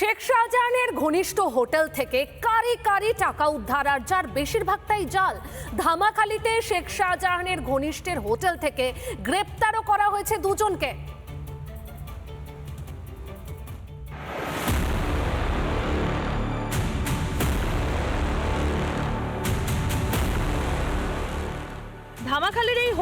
শেখ শাহজাহানের ঘনিষ্ঠ হোটেল থেকে কারি কারি টাকা উদ্ধার আর যার বেশিরভাগটাই জাল। ধামাখালিতে শেখ শাহজাহানের ঘনিষ্ঠের হোটেল থেকে গ্রেপ্তারও করা হয়েছে দুজনকে।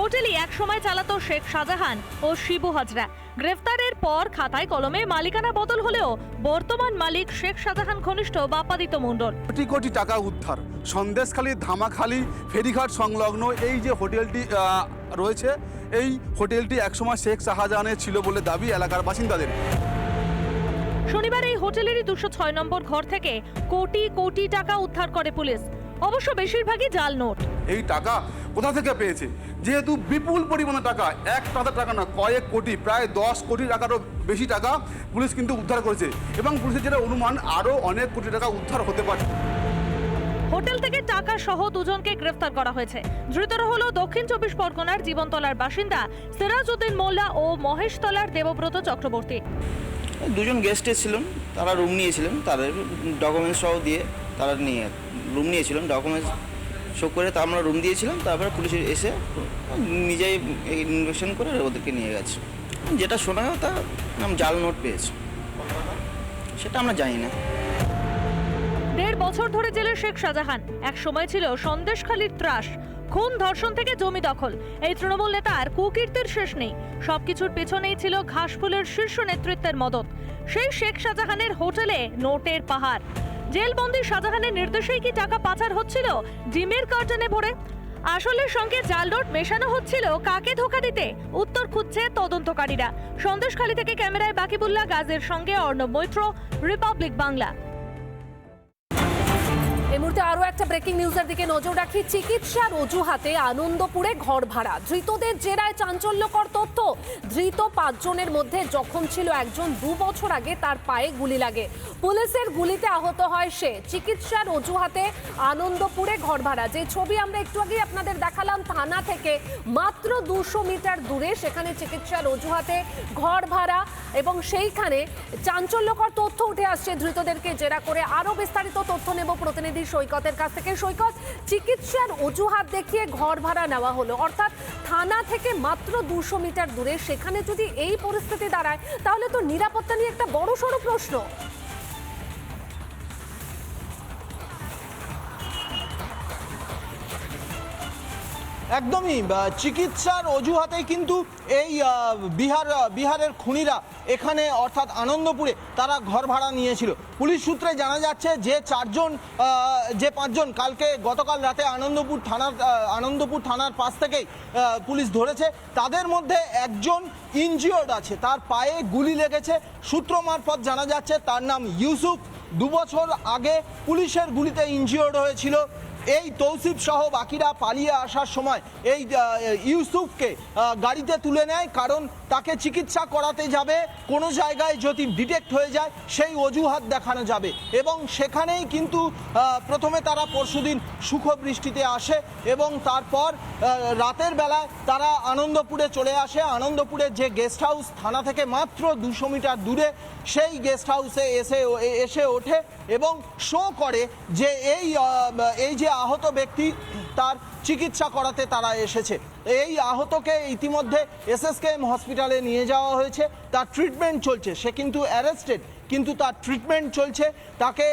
হোটেলই একসময় চালাতো শেখ শাহজাহান ও শিবু হাজরা। গ্রেফতারের পর খাতায় কলমে মালিকানা বদল হলেও বর্তমান মালিক শেখ শাহজাহান ঘনিষ্ঠ বাপাদিত মণ্ডল। কোটি কোটি টাকা উদ্ধার সন্দেশখালী ধামাখালি ফেরিঘাট সংলগ্ন এই যে হোটেলটি রয়েছে এই হোটেলটি একসময় শেখ শাহজাহানের ছিল বলে দাবি এলাকার বাসিন্দাদের। শনিবার এই হোটেলেরই দুশো ছয় নম্বর ঘর থেকে কোটি কোটি টাকা উদ্ধার করে পুলিশ। অবশ্য বেশিরভাগই জাল নোট। এই টাকা কোথা থেকে পেয়েছে? যেহেতু বিপুল পরিমাণে টাকা এক টাকা টাকা না কয়েক কোটি প্রায় দশ কোটি টাকারও বেশি টাকা পুলিশ কিন্তু উদ্ধার করেছে। এবং পুলিশের যেটা অনুমান আরও অনেক কোটি টাকা উদ্ধার হতে পারে। হোটেল থেকে টাকা সহ দুজনকে গ্রেফতার করা হয়েছে। ধৃতরা হলো দক্ষিণ চব্বিশ পরগনার জীবনতলার বাসিন্দা সিরাজ উদ্দিন মোল্লা ও মহেশতলার দেবব্রত চক্রবর্তী। দুজন গেস্ট এসেছিলেন তারা রুম নিয়েছিলেন তাদের ডকুমেন্টস সহ দিয়ে তারা নিয়ে রুম নিয়েছিলেন ডকুমেন্টস শো করে তা আমরা রুম দিয়েছিলাম, তারপরে পুলিশ এসে নিজেই ইনভেস্টিগেশন করে ওদেরকে নিয়ে গেছে। যেটা শোনা তা জাল নোট পেয়েছে। সেটা আমরা জানি না। দেড় বছর ধরে জেলে শেখ শাহজাহান। এক সময় ছিল সন্দেশখালীর ত্রাস, খুন, ধর্ষণ থেকে জমি দখল। এই তৃণমূল নেতার কুকীর্তির শেষ নেই। সবকিছুর পেছনেই ছিল ঘাসফুলের শীর্ষ নেতৃত্বের মদত। সেই শেখ শাহজাহানের হোটেলে নোটের পাহাড়। জেলবন্দি শাহজাহানের নির্দেশেই কি টাকা পাচার হচ্ছিল? জিমের কার্টনে ভরে। আসলের সঙ্গে জাল নোট মেশানো হচ্ছিল কাকে ধোকা দিতে? উত্তর খুঁজছে তদন্তকারীরা। সন্দেশখালী থেকে ক্যামেরায় বাকিবুল্লাহ গাজের সঙ্গে অর্ণব মৈত্র, রিপাবলিক বাংলা। এই মুহূর্তে আরও একটা ব্রেকিং নিউজের দিকে নজর রাখি। চিকিৎসার অজুহাতে আনন্দপুরে ঘর ভাড়া। ধৃতদের জেরায় চাঞ্চল্যকর তথ্য। ধৃত পাঁচজনের মধ্যে জখম ছিল একজন। দু বছর আগে তার পায়ে গুলি লাগে। পুলিশের গুলিতে আহত হয় সে। চিকিৎসার অজুহাতে আনন্দপুরে ঘর ভাড়া। যে ছবি আমরা একটু আগে আপনাদের দেখালাম, থানা থেকে মাত্র দুশো মিটার দূরে সেখানে চিকিৎসার অজুহাতে ঘর ভাড়া এবং সেইখানে চাঞ্চল্যকর তথ্য উঠে আসছে। ধৃতদেরকে জেরা করে আরও বিস্তারিত তথ্য নেব প্রতিনিধি সৈকতের কাছ থেকে। সৈকত চিকিৎসার অজুহাত দেখিয়ে ঘর ভাড়া নেওয়া হলো। অর্থাৎ থানা থেকে মাত্র দুশো মিটার দূরে। সেখানে যদি এই পরিস্থিতি দাঁড়ায়, তাহলে তো নিরাপত্তা নিয়ে একটা বড় সড়ো প্রশ্ন। একদমই চিকিৎসার অজুহাতে কিন্তু এই বিহার, বিহারের খুনিরা এখানে অর্থাৎ আনন্দপুরে তারা ঘর ভাড়া নিয়েছিল। পুলিশ সূত্রে জানা যাচ্ছে যে চারজন যে পাঁচজন কালকে গতকাল রাতে আনন্দপুর থানার আনন্দপুর থানার পাশ থেকেই পুলিশ ধরেছে। তাদের মধ্যে একজন ইনজিওর্ড আছে, তার পায়ে গুলি লেগেছে। সূত্র মারফত জানা যাচ্ছে তার নাম ইউসুফ। দুবছর আগে পুলিশের গুলিতে ইনজিওর্ড হয়েছিল। এই তৌসিফ সহ বাকিরা পালিয়ে আসার সময় এই ইউসুফকে গাড়িতে তুলে নেয়, কারণ তাকে চিকিৎসা করাতে যাবে, কোনো জায়গায় যদি ডিটেক্ট হয়ে যায়, সেই অজুহাত দেখানো যাবে। এবং সেখানেই কিন্তু প্রথমে তারা পরশুদিন সুখ বৃষ্টিতে আসে এবং তারপর রাতের বেলায় তারা আনন্দপুরে চলে আসে। আনন্দপুরের যে গেস্ট হাউস থানা থেকে মাত্র দুশো মিটার দূরে, সেই গেস্ট হাউসে এসে এসে ওঠে এবং শো করে যে এই এই যে আহত ব্যক্তি তার চিকিৎসা করাতে তারা এসেছে। এই আহতকে ইতিমধ্যে এসএসকেএম হসপিটালে নিয়ে যাওয়া হয়েছে। তার ট্রিটমেন্ট চলছে। সে কিন্তু অ্যারেস্টেড, কিন্তু তার ট্রিটমেন্ট চলছে। তাকে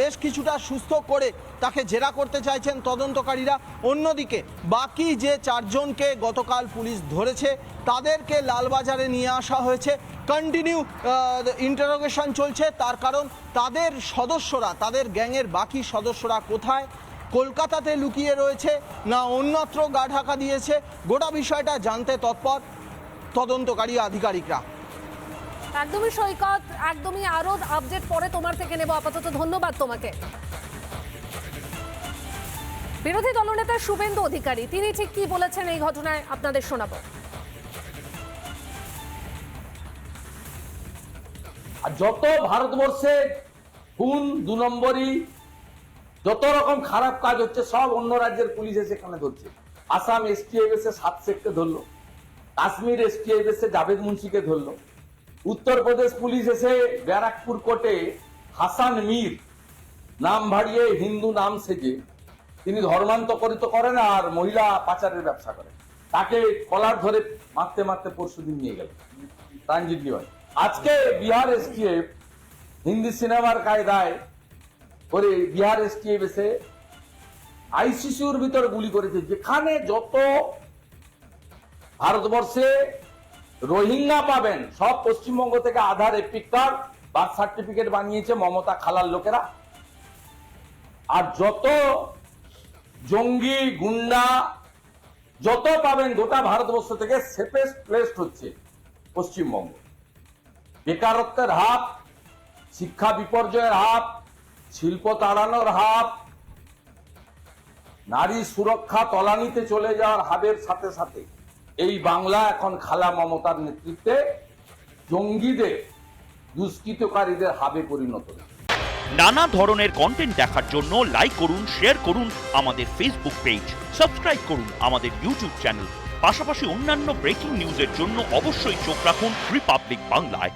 বেশ কিছুটা সুস্থ করে তাকে জেরা করতে চাইছেন তদন্তকারীরা। অন্যদিকে, বাকি যে চারজনকে গতকাল পুলিশ ধরেছে, তাদেরকে লালবাজারে নিয়ে আসা হয়েছে। কন্টিনিউ ইন্টারোগেশন চলছে। তার কারণ, তাদের সদস্যরা, তাদের গ্যাংয়ের বাকি সদস্যরা কোথায়? কলকাতাতে লুকিয়ে রয়েছে না অন্যত্র গা ঢাকা দিয়েছে গোটা বিষয়টা জানতে তৎপর তদন্তকারী আধিকারিকরা। একদমই সৈকত একদমই আরও আপডেট পরে তোমার থেকে নেব। আপাতত ধন্যবাদ তোমাকে। বিরোধী দলনেতা শুভেন্দু অধিকারী তিনি ঠিক কি বলেছেন এই ঘটনায় আপনাদের শোনাবো। আর যত ভারতবর্ষে খুন দু নম্বরই যত রকম খারাপ কাজ হচ্ছে, সব অন্য রাজ্যের পুলিশ এসে এখানে ধরছে। আসাম এসটিএফ এসে সাত শেখকে ধরলো। কাশ্মীর এসটিএফ এসে জাভেদ মুন্সিকে ধরলো। উত্তরপ্রদেশ পুলিশ এসে ব্যারাকপুর কোর্টে হাসান মীর নাম ভাড়িয়ে হিন্দু নাম সেজে, তিনি ধর্মান্তরিত করেন আর মহিলা পাচারের ব্যবসা করেন। তাকে কলার ধরে মারতে মারতে পরশুদিন নিয়ে গেল। নিয়ে আজকে বিহার এসটিএফ হিন্দি সিনেমার কায়দায় করে বিহার এসটিএফ এসে আইসিসিউর ভিতরে গুলি করেছে, যেখানে যত ভারতবর্ষে রোহিঙ্গা পাবেন, সব পশ্চিমবঙ্গ থেকে Aadhaar EPIC card birth certificate বানিয়েছে মমতা খালার লোকেরা। আর যত জঙ্গি, গুন্ডা, যত পাবেন, গোটা ভারতবর্ষ থেকে সেফেস্ট প্লেসড হচ্ছে পশ্চিমবঙ্গ। বেকারত্বের হাত, শিক্ষা বিপর্যয়ের হাত শিল্প তাড়ানোর হাত। নারী সুরক্ষা তলানিতে চলে যাওয়ার হাবের সাথে সাথে এই বাংলা এখন খালা মমতার নেতৃত্বে জঙ্গিদের, দুষ্কৃতকারীদের হাবে পরিণত নানা ধরনের কন্টেন্ট দেখার জন্য লাইক করুন শেয়ার করুন আমাদের ফেসবুক পেজ সাবস্ক্রাইব করুন আমাদের ইউটিউব চ্যানেল পাশাপাশি অন্যান্য ব্রেকিং নিউজের জন্য অবশ্যই চোখ রাখুন রিপাবলিক বাংলায়